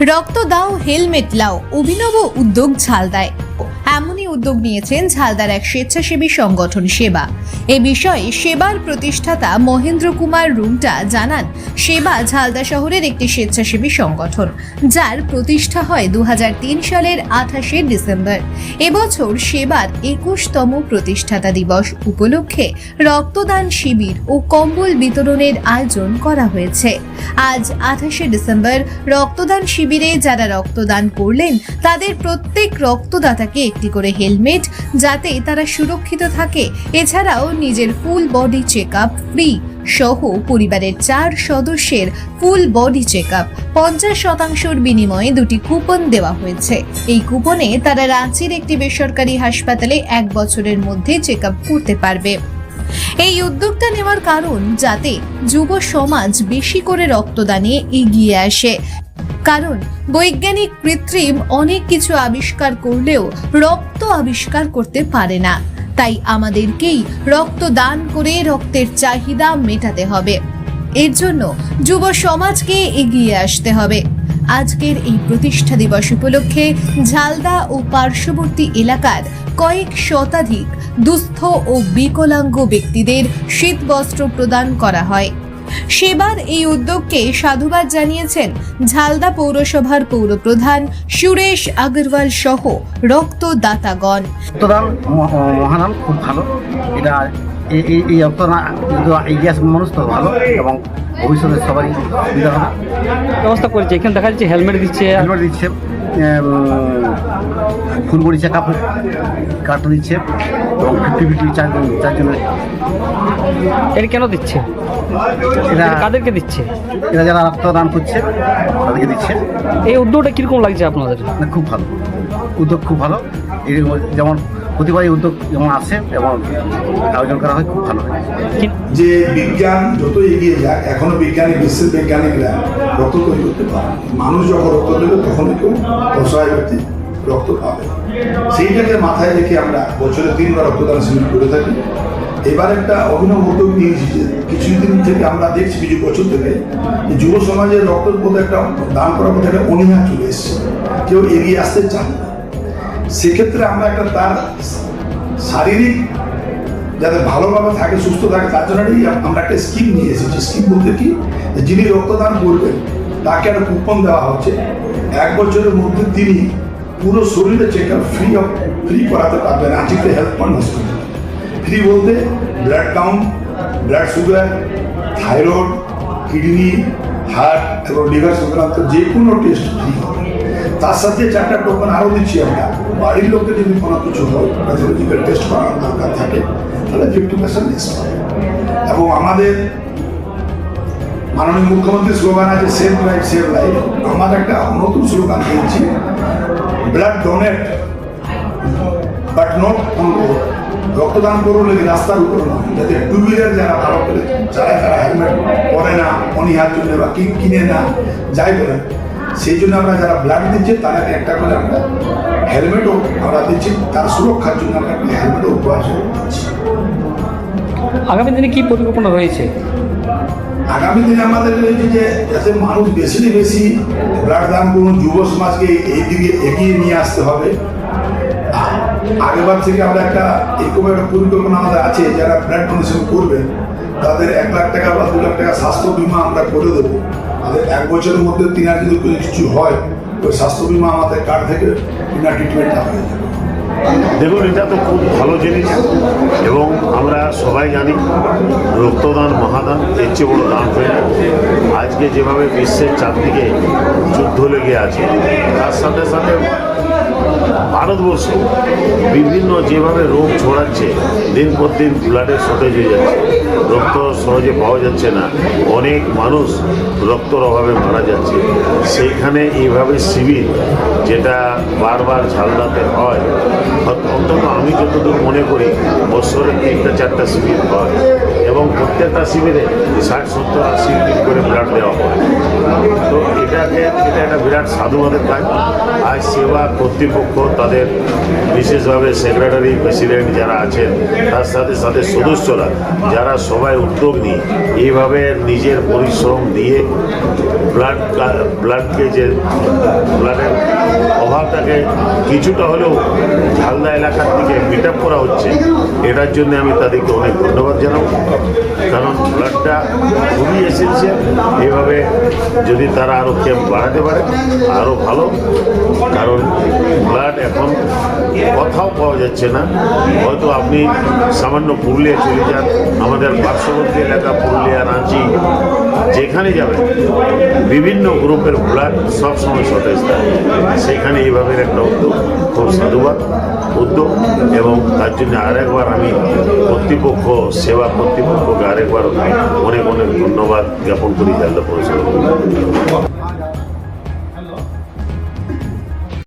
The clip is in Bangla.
রক্ত দাও হেলমেট লাও অভিনব উদ্যোগ ঝালদায় উদ্যোগ নিয়েছেন ঝালদার এক স্বেচ্ছাসেবী সংগঠন সেবা। এ বিষয়ে সেবার প্রতিষ্ঠাতা মহেন্দ্র কুমার রুমটা জানান, সেবা ঝালদা শহরের একটি স্বেচ্ছাসেবী সংগঠন, যার প্রতিষ্ঠা হয় দু সালের আঠাশে ডিসেম্বর। এবছর সেবার একুশতম প্রতিষ্ঠাতা দিবস উপলক্ষে রক্তদান শিবির ও কম্বল বিতরণের আয়োজন করা হয়েছে। আজ আঠাশে ডিসেম্বর রক্তদান শিবিরে যারা রক্তদান করলেন, তাদের প্রত্যেক রক্তদাতাকে একটি করে হেলমেট যাতে তারা সুরক্ষিত থাকে। এছাড়াও নিজের full body check up free সহ পরিবারের চার সদস্যের ফুল বডি চেক আপ পঞ্চাশ শতাংশের বিনিময়ে দুটি কুপন দেওয়া হয়েছে। এই কুপনে তারা রাঁচির একটি বেসরকারি হাসপাতালে এক বছরের মধ্যে চেক আপ করতে পারবে। এই উদ্যোগটা নেওয়ার কারণ যাতে যুব সমাজ বেশি করে রক্তদানে এগিয়ে আসে। কারণ বৈজ্ঞানিক কৃত্রিম অনেক কিছু আবিষ্কার করলেও রক্ত আবিষ্কার করতে পারে না। তাই আমাদেরকেই রক্ত দান করে রক্তের চাহিদা মেটাতে হবে। এর জন্য যুব সমাজকে এগিয়ে আসতে হবে। আজকের এই প্রতিষ্ঠা দিবস উপলক্ষে ঝালদা ও পার্শ্ববর্তী এলাকার কয়েক শতাধিক দুস্থ ও বিকলাঙ্গ ব্যক্তিদের শীতবস্ত্র প্রদান করা হয়। সেবার এই উদ্যোগকে সাধুবাদ জানিয়েছেন ঝালদা পৌরসভার পৌরপ্রধান সুরেশ আগরওয়াল সহ রক্তদাতাগণ। রক্তদান মহাদান খুব ভালো। এটা এই এই- এই রক্তদান এগিয়ে মানুষ তো ভালো এবং ভবিষ্যতে সবারই সুবিধা হবে। ব্যবস্থা করেছে। এখানে দেখা যাচ্ছে হেলমেট দিচ্ছে। হেলমেট দিচ্ছে। ফুলবড়ি চেক আপ কার্ড দিচ্ছে এবং ফিফটি ফিফটি চারজন চারজনের। এটা কেন দিচ্ছে? এরা কাদেরকে দিচ্ছে? এরা যারা রক্তদান করছে তাদেরকে দিচ্ছে। এই উদ্যোগটা কীরকম লাগছে আপনাদের? খুব ভালো। উদ্যোগ খুব ভালো। এরকম যেমন প্রতিবারই উদ্যোগ যেমন আসে এবং আয়োজন করা হয়, খুব ভালো হয়। যে বিজ্ঞান যত এগিয়ে যাক, এখনও বিজ্ঞানী, বিশ্বের বিজ্ঞানীরা রক্ত তৈরি করতে পারে মানুষ যখন রক্ত দেবে, তখনই কেউ অসহায় ব্যক্তি রক্ত পাবে। সেইটাকে মাথায় রেখে আমরা বছরে তিনবার রক্তদান শিবির করে থাকি। এবার একটা অভিনব উদ্যোগ নিয়েছি যে কিছুদিন থেকে আমরা দেখছি, কিছু বছর থেকে যুব সমাজের রক্তের প্রতি একটা দান করার প্রতি একটা অনীহা চলে এসছে। কেউ এগিয়ে আসতে চান না। সেক্ষেত্রে আমরা একটা তার শারীরিক যাতে ভালোভাবে থাকে, সুস্থ থাকে, তার জন্যই আমরা একটা স্কিম নিয়ে এসেছি। স্কিম বলতে কি? যিনি রক্তদান করবেন, তাকে একটা কুপন দেওয়া হচ্ছে। এক বছরের মধ্যে তিনি পুরো শরীরে check up free of free করাতে পারবেন। আজকে হেলথ হসপিটালে ফ্রি বলতে blood count blood sugar thyroid kidney heart এবং লিভার সংক্রান্ত যে কোনো টেস্ট ফ্রি হবে তার সাথে চারটা টোকন আরও দিচ্ছি আমরা। বাড়ির লোককে যদি কোনো কিছু হয় প্যাথোলজিক্যাল টেস্ট করার দরকার থাকে, তাহলে ফিফটি পার্সেন্ট ডিসকাউন্ট এবং আমাদের মাননীয় মুখ্যমন্ত্রীর স্লোগান আছে সেভ লাইফ সেভ লাইফ আমার একটা নতুন স্লোগান দিয়েছি blood donate but not on রক্তদান করুন লেগে রাস্তার উপর নয় যাতে টু হুইলার যারা ভালো করে চালায় তারা হেলমেট পরে না, অনিহার জন্য বা কিনে না, যাই বলে সেই জন্য আমরা যারা ব্লাড দিচ্ছে তাদেরকে একটা করে আমরা হেলমেটও আমরা দিচ্ছি। তার সুরক্ষার জন্য আমরা একটা হেলমেটও উপহার দিচ্ছি। আগামী দিনে কি পরিকল্পনা রয়েছে? আগামী দিনে আমাদের রয়েছে যে যাতে মানুষ বেশি বেশি ব্লাড দান করুন যুব সমাজকে এই দিকে এগিয়ে নিয়ে আসতে হবে। আগেবার থেকে আমরা একটা এরকম একটা পরিকল্পনা আমাদের আছে যারা ব্লাড ডোনেশন করবেন তাদের এক লাখ টাকা বা দু লাখ টাকা স্বাস্থ্য বিমা আমরা করে দেবো। তাদের এক বছরের মধ্যে তিনার যদি কিছু হয়, ওই স্বাস্থ্য বিমা আমাদের কার্ড থেকে তিনার ট্রিটমেন্টটা হয়ে যাবে। দেখুন, এটা তো খুব ভালো জিনিস এবং আমরা সবাই জানি রক্তদান মহাদান, এর চেয়ে বড় দান হয়ে আজকে যেভাবে বিশ্বের চারদিকে যুদ্ধ লেগে আছে, তার সাথে সাথে ভারতবর্ষ বিভিন্ন যেভাবে রোগ ছড়াচ্ছে, দিন পর দিন ব্লাডের শর্টেজ হয়ে যাচ্ছে, রক্ত সহজে পাওয়া যাচ্ছে না, অনেক মানুষ রক্তর অভাবে মারা যাচ্ছে। সেইখানে এইভাবে শিবির যেটা বারবার ঝালদাতে হয় অন্তত আমি যতদূর মনে করি, বছরে তিনটা, চারটা শিবির হয়। এবং প্রত্যেকটা শিবিরে ষাট, সত্তর, আশি করে ব্লাড এটাকে এটা একটা বিরাট সাধুবাদের কাজ আজ সেবা কর্তৃপক্ষ, তাদের বিশেষভাবে সেক্রেটারি প্রেসিডেন্ট যারা আছেন, তার সাথে সাথে সদস্যরা, যারা সবাই উদ্যোগ নিয়ে এইভাবে নিজের পরিশ্রম দিয়ে ব্লাড ব্লাডকে যে ব্লাডের অভাবটাকে কিছুটা হলেও ঝালদা এলাকার থেকে মিট আপ করা হচ্ছে, এটার জন্য আমি তাদেরকে অনেক ধন্যবাদ জানাব। কারণ ব্লাডটা খুবই এসেন্সিয়াল এভাবে যদি তারা আরও ক্যাম্প বাড়াতে পারে আরও ভালো, কারণ ব্লাড এখন কোথাও পাওয়া যাচ্ছে না। হয়তো আপনি সামান্য পুরুলিয়া চলে যান, আমাদের পার্শ্ববর্তী এলাকা, পুরুলিয়া, রাঁচি, যেখানে যাবেন, বিভিন্ন গ্রুপের ব্লাড সবসময় সতেজ থাকে। সেখানে এইভাবে একটা উদ্যোগ। খুব সাধুবাদ। উদ্যোগ এবং তার জন্য আরেকবার আমি কর্তৃপক্ষ সেবা কর্তৃপক্ষকে আরেকবার অনেক অনেক ধন্যবাদ জ্ঞাপন করি জেলা পৌরসভা